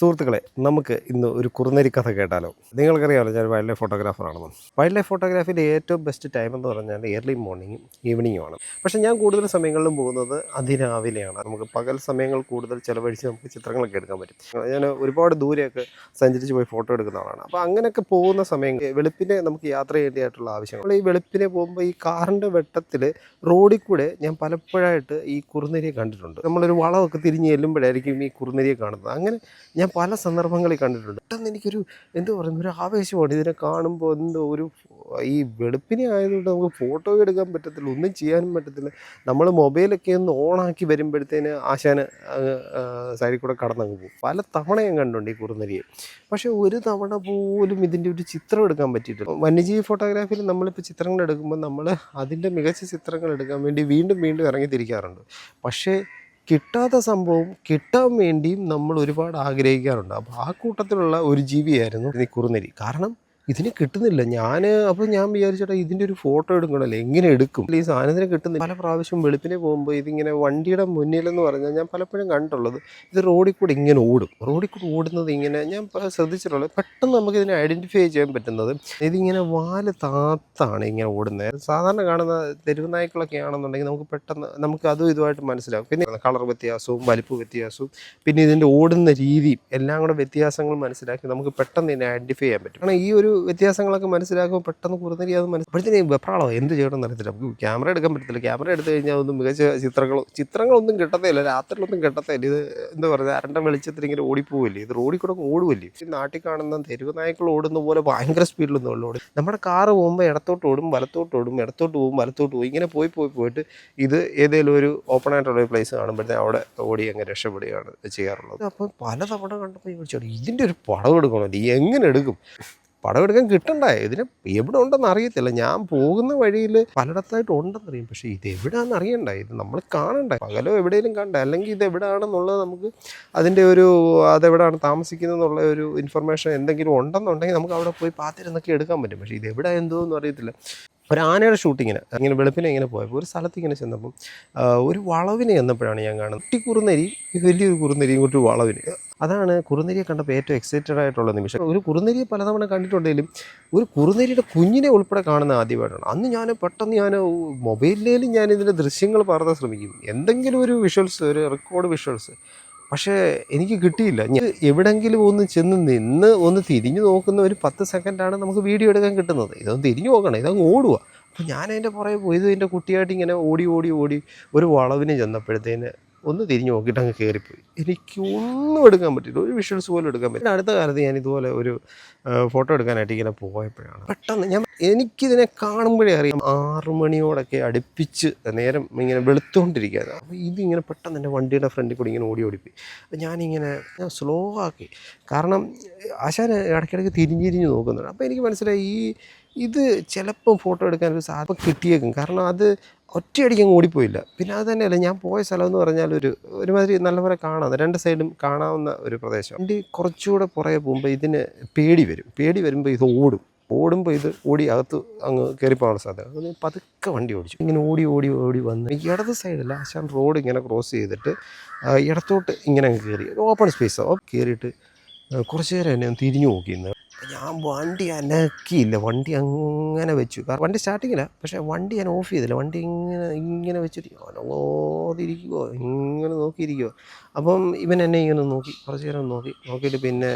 സുഹൃത്തുക്കളെ നമുക്ക് ഇന്ന് ഒരു കുറുനരി കഥ കേട്ടാലോ? നിങ്ങൾക്കറിയാമല്ലോ ഞാൻ വൈൽഡ് ലൈഫ് ഫോട്ടോഗ്രാഫറാണെന്ന് വൈൽഡ് ലൈഫ് ഫോട്ടോഗ്രാഫിന്റെ ഏറ്റവും ബെസ്റ്റ് ടൈം എന്ന് പറഞ്ഞാൽ ഏർലി മോർണിംഗും ഈവനിങ്ങും ആണ്. പക്ഷേ ഞാൻ കൂടുതൽ സമയങ്ങളിലും പോകുന്നത് അതിരാവിലെയാണ്. നമുക്ക് പകൽ സമയങ്ങൾ കൂടുതൽ ചിലവഴിച്ച് നമുക്ക് ചിത്രങ്ങളൊക്കെ എടുക്കാൻ പറ്റും. ഞാൻ ഒരുപാട് ദൂരെയൊക്കെ സഞ്ചരിച്ച് പോയി ഫോട്ടോ എടുക്കുന്ന ആളാണ്. അപ്പോൾ അങ്ങനെയൊക്കെ പോകുന്ന സമയം വെളുപ്പിനെ നമുക്ക് യാത്ര ചെയ്യേണ്ടതായിട്ടുള്ള ആവശ്യങ്ങൾ ഈ വെളുപ്പിനെ പോകുമ്പോൾ ഈ കാറിന്റെ വെട്ടത്തിൽ റോഡിൽ കൂടെ ഞാൻ പലപ്പോഴായിട്ട് ഈ കുറുനരിയെ കണ്ടിട്ടുണ്ട്. നമ്മളൊരു വളമൊക്കെ തിരിഞ്ഞ് ചെല്ലുമ്പോഴായിരിക്കും ഈ കുറുനരിയെ കാണുന്നത്. അങ്ങനെ ഞാൻ പല സന്ദർഭങ്ങളിൽ കണ്ടിട്ടുണ്ട്. പെട്ടെന്ന് എനിക്കൊരു എന്തോ പറയുന്ന ഒരു ആവേശമാണ്. ഇതിനെ കാണുമ്പോൾ എന്തോ ഒരു ഈ വെളുപ്പിനെ ആയതുകൊണ്ട് നമുക്ക് ഫോട്ടോ എടുക്കാൻ പറ്റത്തില്ല ഒന്നും ചെയ്യാനും പറ്റത്തില്ല. നമ്മൾ മൊബൈലൊക്കെ ഒന്ന് ഓണാക്കി വരുമ്പോഴത്തേന് ആശാന് സൈഡിൽ കൂടെ കടന്നങ്ങ് പോകും. പല തവണ ഞാൻ കണ്ടുണ്ട് ഈ കുറുനരിയെ. പക്ഷേ ഒരു തവണ പോലും ഇതിന്റെ ഒരു ചിത്രം എടുക്കാൻ പറ്റിയിട്ടില്ല. വന്യജീവി ഫോട്ടോഗ്രാഫിയിൽ നമ്മളിപ്പോൾ ചിത്രങ്ങൾ എടുക്കുമ്പോൾ നമ്മൾ അതിന്റെ മികച്ച ചിത്രങ്ങൾ എടുക്കാൻ വേണ്ടി വീണ്ടും വീണ്ടും ഇറങ്ങി തിരിക്കാറുണ്ട് പക്ഷേ കിട്ടാത്ത സംഭവം കിട്ടാൻ വേണ്ടിയും നമ്മൾ ഒരുപാട് ആഗ്രഹിക്കാറുണ്ട്. അപ്പോൾ ആ കൂട്ടത്തിലുള്ള ഒരു ജീവിയായിരുന്നു ഈ കുറുനരി. കാരണം ഇതിന് കിട്ടുന്നില്ല. ഞാൻ അപ്പോൾ ഞാൻ വിചാരിച്ചേട്ടാ ഇതിന്റെ ഒരു ഫോട്ടോ എടുക്കണമല്ലോ? എങ്ങനെ എടുക്കും? ഈ സാധനത്തിന് കിട്ടുന്നില്ല പല പ്രാവശ്യം വെളുപ്പിനെ പോകുമ്പോൾ ഇതിങ്ങനെ വണ്ടിയുടെ മുന്നിലെന്ന് പറഞ്ഞാൽ ഞാൻ പലപ്പോഴും കണ്ടുള്ളത് ഇത് റോഡിൽ കൂടെ ഇങ്ങനെ ഓടും. റോഡിൽ കൂടെ ഓടുന്നത് ഇങ്ങനെ ഞാൻ ശ്രദ്ധിച്ചിട്ടുള്ളത് പെട്ടെന്ന് നമുക്ക് ഇതിനെ ഐഡന്റിഫൈ ചെയ്യാൻ പറ്റുന്നത് ഇതിങ്ങനെ വാൽ താത്താണ് ഇങ്ങനെ ഓടുന്നത്. സാധാരണ കാണുന്ന തെരുവ് നായ്ക്കളൊക്കെ ആണെന്നുണ്ടെങ്കിൽ നമുക്ക് പെട്ടെന്ന് നമുക്ക് അതും ഇതുമായിട്ട് മനസ്സിലാവും. പിന്നെ കളർ വ്യത്യാസവും വലിപ്പ് വ്യത്യാസവും പിന്നെ ഇതിന്റെ ഓടുന്ന രീതിയും എല്ലാം കൂടെ വ്യത്യാസങ്ങൾ മനസ്സിലാക്കി നമുക്ക് പെട്ടെന്ന് ഇതിനെ ഐഡന്റിഫൈ ചെയ്യാൻ പറ്റും. കാരണം ഈ ഒരു വ്യത്യാസങ്ങളൊക്കെ മനസ്സിലാക്കുമ്പോൾ പെട്ടെന്ന് കുറുന്നരി അത് മനസ്സിലാക്കി വെപ്രാളോ? എന്ത് ചെയ്യണമെന്ന് അറിയത്തില്ല. നമുക്ക് ക്യാമറ എടുക്കാൻ പറ്റത്തില്ല. ക്യാമറ എടുത്തു കഴിഞ്ഞാൽ ഒന്നും മികച്ച ചിത്രങ്ങളോ ചിത്രങ്ങളൊന്നും കിട്ടത്തില്ല രാത്രിയിലൊന്നും കിട്ടത്തില്ല ഇത് എന്താ പറയുക അരണ്ട വെളിച്ചത്തിൽ ഇങ്ങനെ ഓടിപ്പോവില്ലേ? ഇത് റോഡിൽ കൂടെ ഓടുമല്ലേ ഈ നാട്ടിൽ കാണുന്ന തെരുവ് നായ്ക്കൾ ഓടുന്ന പോലെ ഭയങ്കര സ്പീഡിലൊന്നും ഉള്ള ഓടും നമ്മുടെ കാറ് പോകുമ്പോൾ ഇടത്തോട്ട് ഓടും വലത്തോട്ട് ഓടും ഇടത്തോട്ട് പോകും വലത്തോട്ട് പോകും. ഇങ്ങനെ പോയി പോയി പോയിട്ട് ഇത് ഏതെങ്കിലും ഒരു ഓപ്പൺ ആയിട്ടുള്ള ഒരു പ്ലേസ് കാണുമ്പോഴത്തേക്കും അവിടെ ഓടി അങ്ങ് രക്ഷപ്പെടുകയാണ് ചെയ്യാറുള്ളത്. അപ്പോൾ പലതവണ കണ്ടപ്പോൾ ചോദിച്ചോളൂ ഇതിന്റെ ഒരു പടം എടുക്കണമല്ലോ എങ്ങനെ എടുക്കും? പടം എടുക്കാൻ കിട്ടണ്ടേ ഇതിന് എവിടെ ഉണ്ടെന്ന് അറിയത്തില്ല. ഞാൻ പോകുന്ന വഴിയിൽ പലയിടത്തായിട്ട് ഉണ്ടെന്നറിയും പക്ഷേ ഇത് എവിടെയാണെന്ന് അറിയണ്ട. ഇത് നമ്മൾ കാണണ്ട. പകലോ എവിടെയെങ്കിലും കണ്ട. അല്ലെങ്കിൽ ഇത് എവിടെയാണെന്നുള്ളത് നമുക്ക് അതിന്റെ ഒരു അതെവിടെയാണ് താമസിക്കുന്നത് എന്നുള്ള ഒരു ഇൻഫർമേഷൻ എന്തെങ്കിലും ഉണ്ടെന്നുണ്ടെങ്കിൽ നമുക്ക് അവിടെ പോയി പാത്തിരുന്നൊക്കെ എടുക്കാൻ പറ്റും. പക്ഷേ ഇത് എവിടെ എന്തോ ഒന്നും അറിയത്തില്ല. ഒരു ആനയുടെ ഷൂട്ടിങ്ങിന് ഇങ്ങനെ വെളുപ്പിനെ ഇങ്ങനെ പോയപ്പോൾ ഒരു സ്ഥലത്ത് ഇങ്ങനെ ചെന്നപ്പം ഒരു വളവിനെ ചെന്നപ്പോഴാണ് ഞാൻ കാണുന്നത്. കുട്ടി കുറുന്നരി വലിയൊരു കുറുന്നരി ഇങ്ങോട്ട് വളവിന്. അതാണ് കുറുനരിയെ കണ്ടപ്പോൾ ഏറ്റവും എക്സൈറ്റഡ് ആയിട്ടുള്ള നിമിഷം. ഒരു കുറുനരിയെ പലതവണ കണ്ടിട്ടുണ്ടെങ്കിലും ഒരു കുറുനരിയുടെ കുഞ്ഞിനെ ഉൾപ്പെടെ കാണുന്ന ആദ്യമായിട്ടാണ്. അന്ന് ഞാൻ പെട്ടെന്ന് ഞാൻ മൊബൈലിലും ഞാൻ ഇതിന്റെ ദൃശ്യങ്ങൾ പകർത്താൻ ശ്രമിക്കും. എന്തെങ്കിലും ഒരു വിഷ്വൽസ് ഒരു റെക്കോർഡ് വിഷ്വൽസ് പക്ഷേ എനിക്ക് കിട്ടിയില്ല. ഞാൻ എവിടെങ്കിലും ഒന്ന് ചെന്ന് നിന്ന് ഒന്ന് തിരിഞ്ഞു നോക്കുന്ന ഒരു പത്ത് സെക്കൻഡാണ് നമുക്ക് വീഡിയോ എടുക്കാൻ കിട്ടുന്നത്. ഇതൊന്ന് തിരിഞ്ഞു നോക്കണം. ഇതങ്ങ് ഓടുക. അപ്പോൾ ഞാൻ അതിന്റെ പുറകെ പോയത് എന്റെ കുട്ടിയായിട്ട് ഇങ്ങനെ ഓടി ഓടി ഓടി ഒരു വളവിന് ചെന്നപ്പോഴത്തേന് ഒന്ന് തിരിഞ്ഞു നോക്കിയിട്ട് അങ്ങ് കയറിപ്പോയി എനിക്ക് ഒന്നും എടുക്കാൻ പറ്റില്ല ഒരു വിഷ്വൽസ് പോലും എടുക്കാൻ പറ്റില്ല അടുത്ത കാലത്ത് ഞാൻ ഇതുപോലെ ഒരു ഫോട്ടോ എടുക്കാനായിട്ട് ഇങ്ങനെ പോയപ്പോഴാണ്. പെട്ടെന്ന് ഞാൻ എനിക്കിതിനെ കാണുമ്പോഴേ അറിയാം. ആറു മണിയോടൊക്കെ അടുപ്പിച്ച് നേരം ഇങ്ങനെ വെളുത്തുകൊണ്ടിരിക്കുകയാണ് അപ്പോൾ ഇതിങ്ങനെ പെട്ടെന്ന് എന്റെ വണ്ടിയുടെ ഫ്രണ്ടിൽ കൂടി ഇങ്ങനെ ഓടി ഓടിപ്പോയി. അപ്പോൾ ഞാനിങ്ങനെ ഞാൻ സ്ലോ ആക്കി. കാരണം ആശാൻ ഇടയ്ക്കിടയ്ക്ക് തിരിഞ്ഞിരിഞ്ഞ് തിരിഞ്ഞ് നോക്കുന്നുണ്ട്. അപ്പോൾ എനിക്ക് മനസ്സിലായി ഈ ഇത് ചിലപ്പം ഫോട്ടോ എടുക്കാൻ ഒരു സാധ്യത കിട്ടിയേക്കും. കാരണം അത് ഒറ്റയടിക്ക് അങ്ങ് ഓടിപ്പോയില്ല. പിന്നെ അത് തന്നെയല്ല ഞാൻ പോയ സ്ഥലം എന്ന് പറഞ്ഞാൽ ഒരു ഒരുമാതിരി നല്ലപോലെ കാണാം. രണ്ട് സൈഡും കാണാവുന്ന ഒരു പ്രദേശം. വണ്ടി കുറച്ചുകൂടെ പുറകെ പോകുമ്പോൾ ഇതിന് പേടി വരും. പേടി വരുമ്പോൾ ഇത് ഓടും. ഓടുമ്പോൾ ഇത് ഓടി അകത്ത് അങ്ങ് കയറിപ്പോകാനുള്ള സാധ്യത. അതുകൊണ്ട് പതുക്കെ വണ്ടി ഓടിച്ചു. ഇങ്ങനെ ഓടി ഓടി ഓടി വന്ന് ഇടത് സൈഡല്ല ആശാൻ റോഡ് ഇങ്ങനെ ക്രോസ് ചെയ്തിട്ട് ഇടത്തോട്ട് ഇങ്ങനെ അങ്ങ് കയറി ഓപ്പൺ സ്പേസ്. കയറിയിട്ട് കുറച്ച് നേരം എന്നെ തിരിഞ്ഞു നോക്കിയിരുന്നു ഞാൻ വണ്ടി അനക്കിയില്ല. വണ്ടി അങ്ങനെ വെച്ചു. കാരണം വണ്ടി സ്റ്റാർട്ടിങ്ങില്ല പക്ഷേ വണ്ടി ഞാൻ ഓഫ് ചെയ്തില്ല. വണ്ടി ഇങ്ങനെ ഇങ്ങനെ വെച്ചിട്ട് ഓതിരിക്കുവോ ഇങ്ങനെ നോക്കിയിരിക്കുവോ? അപ്പം ഇവൻ എന്നെ ഇങ്ങനെ നോക്കി. കുറച്ച് നേരം നോക്കി. നോക്കിയിട്ട് പിന്നെ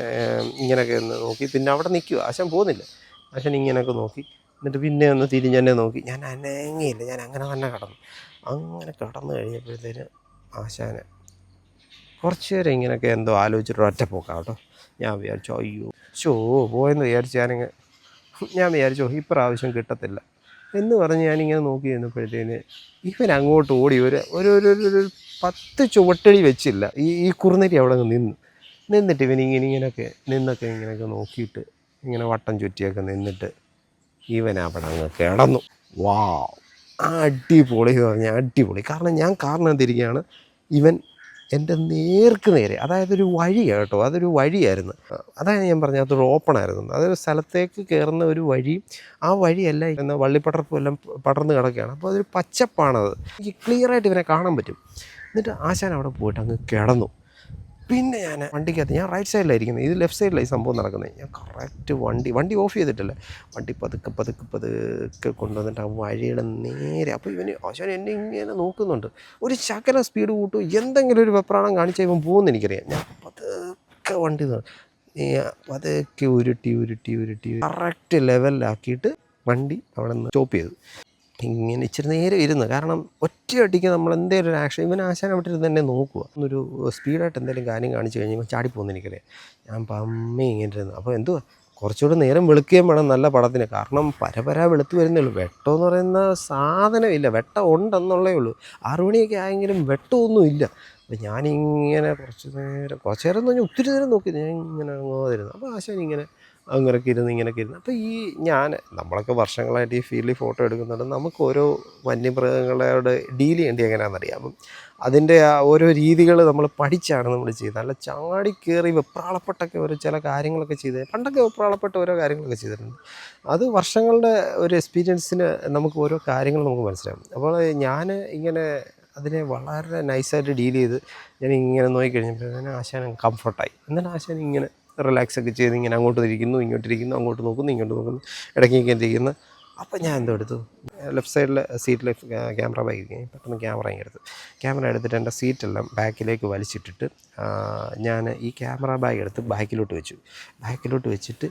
ഇങ്ങനെയൊക്കെ ഒന്ന് നോക്കി. പിന്നെ അവിടെ നിൽക്കുക ആശാൻ പോകുന്നില്ല. ആശാൻ ഇങ്ങനെയൊക്കെ നോക്കി. എന്നിട്ട് പിന്നെ ഒന്ന് തിരിഞ്ഞ് എന്നെ നോക്കി. ഞാൻ അനങ്ങിയില്ല. ഞാൻ അങ്ങനെ തന്നെ കടന്നു. അങ്ങനെ കടന്നു കഴിഞ്ഞപ്പോഴത്തേന് ആശാന് കുറച്ച് നേരം ഇങ്ങനെയൊക്കെ എന്തോ ആലോചിച്ചിട്ട് ഒറ്റ പോക്കാം കേട്ടോ. ഞാൻ വിചാരിച്ചു അയ്യോ ഷോ പോയെന്ന് വിചാരിച്ച് ഞാനിങ്ങനെ ഞാൻ വിചാരിച്ചു ഇപ്രാവശ്യം കിട്ടത്തില്ല. എന്ന് പറഞ്ഞ് ഞാനിങ്ങനെ നോക്കി നിന്നപ്പോഴത്തേന് ഇവൻ അങ്ങോട്ട് ഓടി ഒരു ഒരു ഒരു ഒരു- പത്ത് ചുവട്ടടി വെച്ചില്ല. ഈ ഈ കുറുനരി അവിടെ നിന്നു നിന്നിട്ട് ഇവൻ ഇങ്ങനെ ഇങ്ങനെയൊക്കെ നിന്നൊക്കെ ഇങ്ങനെയൊക്കെ നോക്കിയിട്ട് ഇങ്ങനെ വട്ടം ചുറ്റിയൊക്കെ നിന്നിട്ട് ഇവൻ അവിടെ അങ്ങ് കിടന്നു. വാ അടിപൊളി എന്ന് പറഞ്ഞാൽ അടിപൊളി. കാരണം ഞാൻ കാരണം തിരികെയാണ് ഇവൻ എന്റെ നേർക്ക് നേരെ അതായത് ഒരു വഴിയാണ് കേട്ടോ അതൊരു വഴിയായിരുന്നു. അതാണ് ഞാൻ പറഞ്ഞത് അതൊരു ഓപ്പൺ ആയിരുന്നു. അതൊരു സ്ഥലത്തേക്ക് കയറുന്ന ഒരു വഴി ആ വഴിയല്ല എന്ന വള്ളിപ്പടർപ്പും എല്ലാം പടർന്ന് കിടക്കുകയാണ്. അപ്പോൾ അതൊരു പച്ചപ്പാണത്. എനിക്ക് ക്ലിയറായിട്ട് ഇവനെ കാണാൻ പറ്റും. എന്നിട്ട് ആശാൻ അവിടെ പോയിട്ട് അങ്ങ് കിടന്നു. പിന്നെ ഞാൻ വണ്ടിക്കകത്ത് ഞാൻ റൈറ്റ് സൈഡിലായിരിക്കുന്നത് ഇത് ലെഫ്റ്റ് സൈഡിലായി സംഭവം നടക്കുന്നത് ഞാൻ കറക്റ്റ് വണ്ടി വണ്ടി ഓഫ് ചെയ്തിട്ടില്ല. വണ്ടി പതുക്കെ പതുക്കെ പതുക്കെ കൊണ്ടുവന്നിട്ട് ആ വഴിയുടെ നേരെ. അപ്പോൾ ഇവന് ആശാൻ എന്നെ ഇങ്ങനെ നോക്കുന്നുണ്ട്. ഒരു ശകല സ്പീഡ് കൂട്ടും. എന്തെങ്കിലും ഒരു വെപ്രാണം കാണിച്ചാൽ ഇവൻ പോകുമെന്ന് എനിക്കറിയാം. ഞാൻ പതുക്കെ വണ്ടി പതുക്കെ ഉരുട്ടി ഉരുട്ടി ഉരുട്ടി കറക്റ്റ് ലെവലിലാക്കിയിട്ട് വണ്ടി അവിടെ നിന്ന് സ്റ്റോപ്പ് ചെയ്തു. ഇങ്ങനെ ഇച്ചിരി നേരെ ഇരുന്ന്. കാരണം ഒറ്റയടിക്ക് നമ്മൾ എന്തെങ്കിലും ഒരു ആക്ഷൻ ഇവൻ അവിടെ തന്നെ നോക്കുക ഒരു സ്പീഡായിട്ട് എന്തെങ്കിലും കാര്യം കാണിച്ചു കഴിഞ്ഞാൽ ചാടിപ്പോകുന്ന എനിക്കറിയാം. ഞാൻ പമ്മി ഇങ്ങനെ ഇരുന്നു. അപ്പോൾ എന്തുവാ? കുറച്ചുകൂടെ നേരം വെളുക്കുകയും വേണം നല്ല പടത്തിന്. കാരണം പരപര വെളുത്ത് വരുന്നേ ഉള്ളൂ. വെട്ടം എന്ന് പറയുന്ന സാധനമില്ല. വെട്ടം ഉണ്ടെന്നുള്ളേ ഉള്ളൂ. ആറു മണിയൊക്കെ ആയെങ്കിലും വെട്ടമൊന്നും ഇല്ല. അപ്പം ഞാനിങ്ങനെ കുറച്ച് നേരം കുറച്ച് നേരം എന്ന് പറഞ്ഞാൽ ഒത്തിരി നേരം നോക്കി. ഞാൻ ഇങ്ങനെ അങ്ങോതിരുന്നു അപ്പോൾ ആശാൻ ഇങ്ങനെ അങ്ങനെയൊക്കെ ഇരുന്ന് ഇങ്ങനെയൊക്കെ ഇരുന്ന്. അപ്പോൾ ഈ ഞാൻ നമ്മളൊക്കെ വർഷങ്ങളായിട്ട് ഈ ഫീൽഡിൽ ഫോട്ടോ എടുക്കുന്നുണ്ട്. നമുക്ക് ഓരോ വന്യമൃഗങ്ങളോട് ഡീൽ ചെയ്യേണ്ടി എങ്ങനെയാണെന്നറിയാം. അപ്പം അതിന്റെ ആ ഓരോ രീതികൾ നമ്മൾ പഠിച്ചാണ് നമ്മൾ ചെയ്യുന്നത് അല്ല ചാടി കയറി വെപ്രാളപ്പെട്ടൊക്കെ ഓരോ ചില കാര്യങ്ങളൊക്കെ ചെയ്ത് പണ്ടൊക്കെ വെപ്രാളപ്പെട്ട ഓരോ കാര്യങ്ങളൊക്കെ ചെയ്തിട്ടുണ്ട്. അത് വർഷങ്ങളുടെ ഒരു എക്സ്പീരിയൻസിന് നമുക്ക് ഓരോ കാര്യങ്ങൾ നമുക്ക് മനസ്സിലാവും. അപ്പോൾ ഞാൻ ഇങ്ങനെ അതിനെ വളരെ നൈസായിട്ട് ഡീൽ ചെയ്ത് ഞാൻ ഇങ്ങനെ നോക്കിക്കഴിഞ്ഞപ്പോൾ ഞാൻ ആശാനം കംഫർട്ടായി എന്നിട്ട് ആശാൻ ഇങ്ങനെ റിലാക്സ് ഒക്കെ ചെയ്ത് ഇങ്ങനെ അങ്ങോട്ട് ഇരിക്കുന്നു ഇങ്ങോട്ടിരിക്കുന്നു അങ്ങോട്ട് നോക്കുന്നു ഇങ്ങോട്ട് നോക്കുന്നു. ഇടയ്ക്ക് ഇങ്ങനെ ഇരിക്കുന്നു അപ്പോൾ ഞാൻ എന്തോ എടുത്തു? ലെഫ്റ്റ് സൈഡിൽ സീറ്റിലെ ക്യാമറ വൈകി പെട്ടെന്ന് ക്യാമറ എടുത്തു. ക്യാമറ എടുത്തിട്ട് എന്റെ സീറ്റെല്ലാം ബാക്കിലേക്ക് വലിച്ചിട്ടിട്ട് ഞാൻ ഈ ക്യാമറ ബാഗ് എടുത്ത് ബാക്കിലോട്ട് വെച്ചു. ബാക്കിലോട്ട് വെച്ചിട്ട്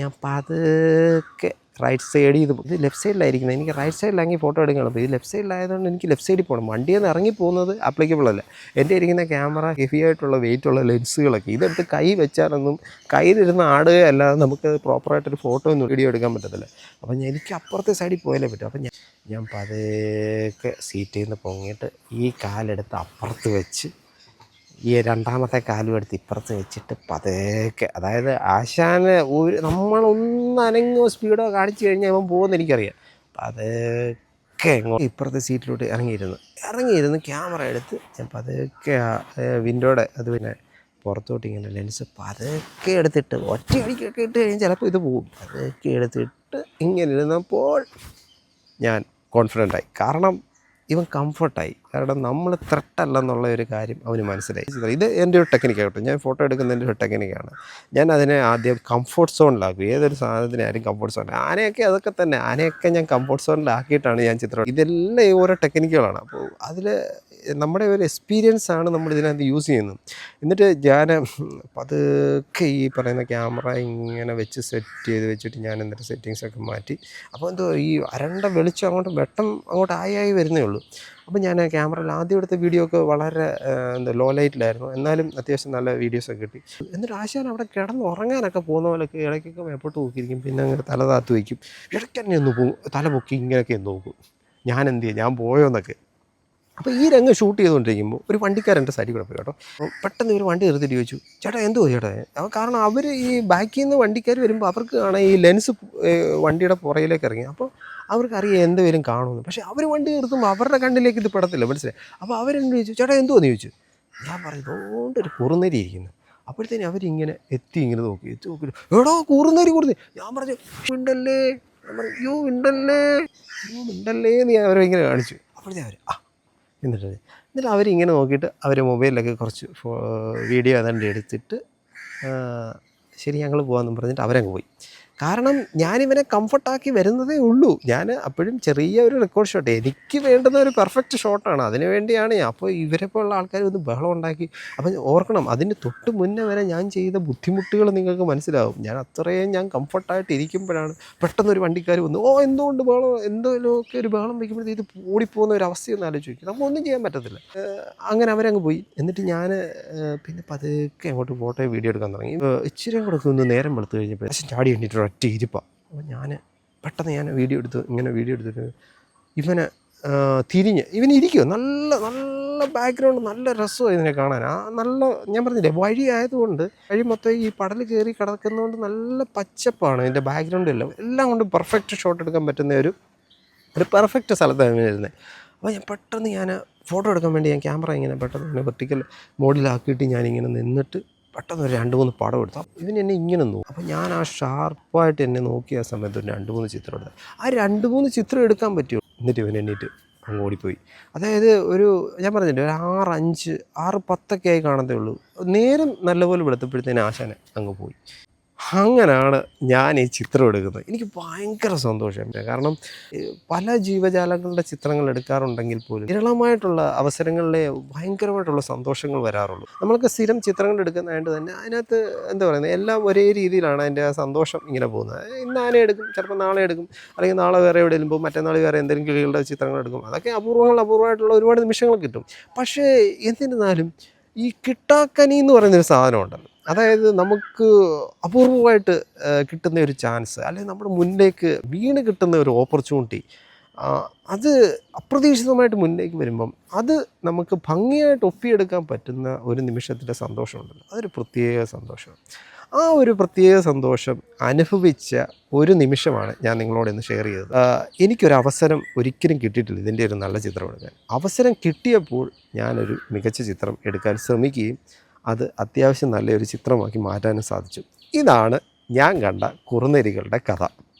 ഞാൻ പതുക്കെ റൈറ്റ് സൈഡിൽ ഇത് ഇത് ലെഫ്റ്റ് സൈഡിലായിരിക്കുന്നത് എനിക്ക് റൈറ്റ് സൈഡിലാണെങ്കിൽ ഫോട്ടോ അപ്പോൾ ഇത് ലെഫ്റ്റ് സൈഡിലായതുകൊണ്ട് എനിക്ക് ലെഫ്റ്റ് സൈഡിൽ പോകണം വണ്ടിയിൽ നിന്ന് ഇറങ്ങി പോകുന്നത് ആപ്ലിക്കബിൾ അല്ല. എന്റെ ഇരിക്കുന്ന ക്യാമറ ഹെവി ആയിട്ടുള്ള വെയിറ്റ് ഉള്ള ലെൻസുകളൊക്കെ ഇതെടുത്ത് കൈ വെച്ചാലൊന്നും കയ്യിലിരുന്ന് ആടുകയല്ലാതെ നമുക്ക് പ്രോപ്പറായിട്ടൊരു ഫോട്ടോ ഒന്നും വീഡിയോ എടുക്കാൻ പറ്റത്തില്ല. അപ്പം ഞാൻ എനിക്ക് അപ്പുറത്തെ സൈഡിൽ പോയാലേ പറ്റും. അപ്പം ഞാൻ ഞാൻ പതുക്കെ സീറ്റിൽ നിന്ന് പൊങ്ങിയിട്ട് ഈ കാലെടുത്ത് അപ്പുറത്ത് വെച്ച് ഈ രണ്ടാമത്തെ കാലും എടുത്ത് ഇപ്പുറത്ത് വെച്ചിട്ട് പതേക്കെ. അതായത് ആശാന് ഒരു നമ്മളൊന്ന് അനങ്ങോ സ്പീഡോ കാണിച്ചു കഴിഞ്ഞാൽ അവൻ പോകുമെന്ന് എനിക്കറിയാം. പതേക്കെ ഇപ്പുറത്തെ സീറ്റിലോട്ട് ഇറങ്ങിയിരുന്നു. ഇറങ്ങിയിരുന്ന് ക്യാമറ എടുത്ത് ഞാൻ പതേക്കെ വിൻഡോടെ അത് പിന്നെ പുറത്തോട്ട് ഇങ്ങനെ ലെൻസ് പതേക്കെ എടുത്തിട്ട് ഒറ്റ അടിക്കൊക്കെ ഇട്ട് കഴിഞ്ഞാൽ ചിലപ്പോൾ ഇത് പോകും. പതേക്കെ എടുത്തിട്ട് ഇങ്ങനെ ഇരുന്നപ്പോൾ ഞാൻ കോൺഫിഡന്റായി കാരണം ഇവൻ കംഫർട്ടായി കാരണം നമ്മൾ ത്രെട്ടല്ലെന്നുള്ള ഒരു കാര്യം അവന് മനസ്സിലായി. ഇത് എന്റെ ഒരു ടെക്നിക്കാകട്ടെ ഞാൻ ഫോട്ടോ എടുക്കുന്നതിന്റെ ഒരു ടെക്നിക്കാണ് ഞാൻ അതിനെ ആദ്യം കംഫോർട്ട് സോണിലാക്കും ഏതൊരു സാധനത്തിന് ആരും കംഫർട്ട് സോണിൽ ആനയൊക്കെ അതൊക്കെ തന്നെ. ആനയൊക്കെ ഞാൻ കംഫോർട്ട് സോണിലാക്കിയിട്ടാണ് ഞാൻ ചിത്രം ഇതെല്ലാം ഈ ഓരോ ടെക്നിക്കുകളാണ് അപ്പോൾ അതിൽ നമ്മുടെ ഒരു എക്സ്പീരിയൻസ് ആണ് നമ്മൾ ഇതിനകത്ത് യൂസ് ചെയ്യുന്നത്. എന്നിട്ട് ഞാൻ പതുക്കെ ഈ പറയുന്ന ക്യാമറ ഇങ്ങനെ വെച്ച് സെറ്റ് ചെയ്ത് വെച്ചിട്ട് ഞാൻ എന്നിട്ട് സെറ്റിങ്സൊക്കെ മാറ്റി. അപ്പോൾ എന്തോ ഈ അരണ്ട വെളിച്ചം അങ്ങോട്ട് വെട്ടം അങ്ങോട്ട് ആയി ആയി വരുന്നേ ഉള്ളൂ. അപ്പോൾ ഞാൻ ക്യാമറയിൽ ആദ്യം എടുത്ത വീഡിയോ ഒക്കെ വളരെ എന്താ ലോ ലൈറ്റിലായിരുന്നു എന്നാലും അത്യാവശ്യം നല്ല വീഡിയോസൊക്കെ കിട്ടി. എന്നിട്ട് ആശാൻ അവിടെ കിടന്ന് ഉറങ്ങാനൊക്കെ പോകുന്ന പോലെയൊക്കെ ഇടയ്ക്കൊക്കെ മേപ്പോട്ട് നോക്കിയിരിക്കും പിന്നെ അങ്ങ് തല താത്ത് വയ്ക്കും. ഇടയ്ക്ക് തന്നെ ഒന്ന് പോകും തല പൊക്കി ഇങ്ങനെയൊക്കെ നോക്കും. ഞാൻ എന്ത് ചെയ്യും? ഞാൻ പോയോ എന്നൊക്കെ. അപ്പോൾ ഈ രംഗം ഷൂട്ട് ചെയ്തുകൊണ്ടിരിക്കുമ്പോൾ ഒരു വണ്ടിക്കാരന്റെ സൈഡിൽ കൂടെ പോയി കേട്ടോ. പെട്ടെന്ന് ഒരു വണ്ടി നിർത്തിയിട്ട് ചോദിച്ചു ചേട്ടാ എന്തോ ചേട്ടാ? അപ്പോൾ കാരണം അവർ ഈ ബാക്കിൽ നിന്ന് വണ്ടിക്കാർ വരുമ്പോൾ അവർക്ക് ആണ് ഈ ലെൻസ് വണ്ടിയുടെ പുറയിലേക്ക് ഇറങ്ങി. അപ്പോൾ അവർക്കറിയാം എന്തെങ്കിലും കാണുമെന്ന്. പക്ഷേ അവർ വണ്ടി നിർത്തുമ്പോൾ അവരുടെ കണ്ണിലേക്ക് ഇത് പെടത്തില്ല മനസ്സിലായി? അപ്പോൾ അവരെന്ത് ചോദിച്ചു ചേട്ടാ എന്തോ എന്ന് ചോദിച്ചു. ഞാൻ പറയും ഇതുകൊണ്ട് ഒരു കുറുനരി ഇരിക്കുന്നു. അപ്പോഴത്തേനും അവരിങ്ങനെ എത്തി ഇങ്ങനെ നോക്കി എത്തി നോക്കി. എടോ കൂറുന്നേരി കൂറുന്നേരി ഞാൻ പറഞ്ഞു ഉണ്ടല്ലേ? ഞാൻ പറഞ്ഞു ഉണ്ടല്ലേ? അയ്യോ ഉണ്ടല്ലേ എന്ന് ഞാൻ അവരെ ഇങ്ങനെ കാണിച്ചു. അപ്പോഴത്തേ അവർ ആ എന്നിട്ട് എന്നിട്ട് അവരിങ്ങനെ നോക്കിയിട്ട് അവർ മൊബൈലിലൊക്കെ കുറച്ച് വീഡിയോ ഏതാണ്ട് എടുത്തിട്ട് ശരി ഞങ്ങൾ പോകാമെന്ന് പറഞ്ഞിട്ട് അവരങ്ങ് പോയി. കാരണം ഞാനിവനെ കംഫർട്ടാക്കി വരുന്നതേ ഉള്ളൂ. ഞാൻ അപ്പോഴും ചെറിയ ഒരു റെക്കോർഡ് ഷോട്ട് എനിക്ക് വേണ്ടുന്ന ഒരു പെർഫെക്റ്റ് ഷോട്ടാണ് അതിന് വേണ്ടിയാണ് ഞാൻ. അപ്പോൾ ഇവരെ പോലുള്ള ആൾക്കാർ ഒന്ന് ബഹളം ഉണ്ടാക്കി. അപ്പം ഓർക്കണം അതിന് തൊട്ട് മുന്നേ വരെ ഞാൻ ചെയ്ത ബുദ്ധിമുട്ടുകൾ നിങ്ങൾക്ക് മനസ്സിലാവും. ഞാൻ അത്രയും ഞാൻ കംഫർട്ടായിട്ട് ഇരിക്കുമ്പോഴാണ് പെട്ടെന്ന് ഒരു വണ്ടിക്കാർ വന്നു ഓ എന്തുകൊണ്ട് ബഹളം? എന്തെങ്കിലുമൊക്കെ ഒരു ബഹളം വയ്ക്കുമ്പോഴത്തേക്ക് ഇത് ഓടിപ്പോകുന്ന ഒരു അവസ്ഥയൊന്നും ആലോചിക്കും നമുക്ക് ഒന്നും ചെയ്യാൻ പറ്റത്തില്ല. അങ്ങനെ അവരങ്ങ് പോയി. എന്നിട്ട് ഞാൻ പിന്നെ പതുക്കെ അങ്ങോട്ട് ഫോട്ടോ വീഡിയോ എടുക്കാൻ തുടങ്ങി. ഇച്ചിരി കൂടെ ഒന്ന് നേരം വെളുത്ത് കഴിഞ്ഞപ്പോൾ ചാടി എണ്ണിട്ട് ഒറ്റ ഇരിപ്പാണ് അപ്പോൾ ഞാൻ പെട്ടെന്ന് ഞാൻ വീഡിയോ എടുത്ത് ഇങ്ങനെ വീഡിയോ എടുത്തിട്ട് ഇവനെ തിരിഞ്ഞ്. ഇവൻ ഇരിക്കുമോ നല്ല നല്ല ബാക്ക്ഗ്രൗണ്ട് നല്ല രസമാണ് ഇതിനെ കാണാൻ. ആ നല്ല ഞാൻ പറഞ്ഞില്ലേ വഴി ആയതുകൊണ്ട് വഴി മൊത്തം ഈ പടൽ കയറി കിടക്കുന്നതുകൊണ്ട് നല്ല പച്ചപ്പാണ് ഇതിന്റെ ബാക്ക്ഗ്രൗണ്ട് എല്ലാം. എല്ലാം കൊണ്ടും പെർഫെക്റ്റ് ഷോട്ട് എടുക്കാൻ പറ്റുന്ന ഒരു ഒരു പെർഫെക്റ്റ് സ്ഥലത്താണ് വരുന്നത് അപ്പോൾ ഞാൻ പെട്ടെന്ന് ഞാൻ ഫോട്ടോ എടുക്കാൻ വേണ്ടി ഞാൻ ക്യാമറ ഇങ്ങനെ പെട്ടെന്ന് ഇങ്ങനെ വെർട്ടിക്കൽ മോഡിലാക്കിയിട്ട് ഞാനിങ്ങനെ നിന്നിട്ട് പെട്ടെന്ന് ഒരു രണ്ട് മൂന്ന് പടം എടുത്തു. ഇവൻ എന്നെ ഇങ്ങനെ നോക്കും. അപ്പോൾ ഞാൻ ആ ഷാർപ്പായിട്ട് എന്നെ നോക്കിയ സമയത്ത് ഒരു രണ്ട് മൂന്ന് ചിത്രം എടുത്തു. ആ രണ്ട് മൂന്ന് ചിത്രം എടുക്കാൻ പറ്റുമോ? എന്നിട്ട് ഇവൻ എണ്ണീറ്റ് അങ്ങ് ഓടിപ്പോയി. അതായത് ഒരു ഞാൻ പറഞ്ഞില്ലേ ഒരു ആറ് അഞ്ച് ആറ് പത്തൊക്കെ ആയി കാണത്തേ ഉള്ളൂ. നേരം നല്ലപോലെ വെളുത്തപ്പോഴത്തേന് ആശാനെ അങ്ങ് പോയി. അങ്ങനെയാണ് ഞാൻ ഈ ചിത്രം എടുക്കുന്നത്. എനിക്ക് ഭയങ്കര സന്തോഷമുണ്ട് കാരണം പല ജീവജാലങ്ങളുടെ ചിത്രങ്ങൾ എടുക്കാറുണ്ടെങ്കിൽ പോലും വിരളമായിട്ടുള്ള അവസരങ്ങളിലെ ഭയങ്കരമായിട്ടുള്ള സന്തോഷങ്ങൾ വരാറുള്ളൂ. നമ്മൾക്ക് സ്ഥിരം ചിത്രങ്ങൾ എടുക്കുന്നതായിട്ട് തന്നെ അതിനകത്ത് എന്താ പറയുന്നത് എല്ലാം ഒരേ രീതിയിലാണ് അതിന്റെ ആ സന്തോഷം ഇങ്ങനെ പോകുന്നത്. ഇന്ന് ആനെ എടുക്കും ചിലപ്പോൾ നാളെ എടുക്കും അല്ലെങ്കിൽ നാളെ വേറെ എവിടെയെങ്കിലും പോകും മറ്റന്നാൾ വേറെ എന്തെങ്കിലും കിളികളുടെ ചിത്രങ്ങൾ എടുക്കും. അതൊക്കെ അപൂർവങ്ങൾ അപൂർവമായിട്ടുള്ള ഒരുപാട് നിമിഷങ്ങൾ കിട്ടും. പക്ഷേ എന്നിരുന്നാലും ഈ കിട്ടാക്കനി എന്ന് പറയുന്നൊരു സാധനം ഉണ്ടല്ലോ. അതായത് നമുക്ക് അപൂർവമായിട്ട് കിട്ടുന്ന ഒരു ചാൻസ് അല്ലെങ്കിൽ നമ്മുടെ മുന്നിലേക്ക് വീണ് കിട്ടുന്ന ഒരു ഓപ്പർച്യൂണിറ്റി അത് അപ്രതീക്ഷിതമായിട്ട് മുന്നിലേക്ക് വരുമ്പം അത് നമുക്ക് ഭംഗിയായിട്ട് ഒപ്പിയെടുക്കാൻ പറ്റുന്ന ഒരു നിമിഷത്തിന്റെ സന്തോഷമുണ്ടല്ലോ. അതൊരു പ്രത്യേക സന്തോഷമാണ് ആ ഒരു പ്രത്യേക സന്തോഷം അനുഭവിച്ച ഒരു നിമിഷമാണ് ഞാൻ നിങ്ങളോട് ഇന്ന് ഷെയർ ചെയ്തത്. എനിക്കൊരു അവസരം ഒരിക്കലും കിട്ടിയിട്ടില്ല. ഇതിന്റെ ഒരു നല്ല ചിത്രം എടുക്കാൻ അവസരം കിട്ടിയപ്പോൾ ഞാനൊരു മികച്ച ചിത്രം എടുക്കാൻ ശ്രമിക്കുകയും അത് അത്യാവശ്യം നല്ലൊരു ചിത്രമാക്കി മാറ്റാനും സാധിച്ചു. ഇതാണ് ഞാൻ കണ്ട കുറുനരികളുടെ കഥ.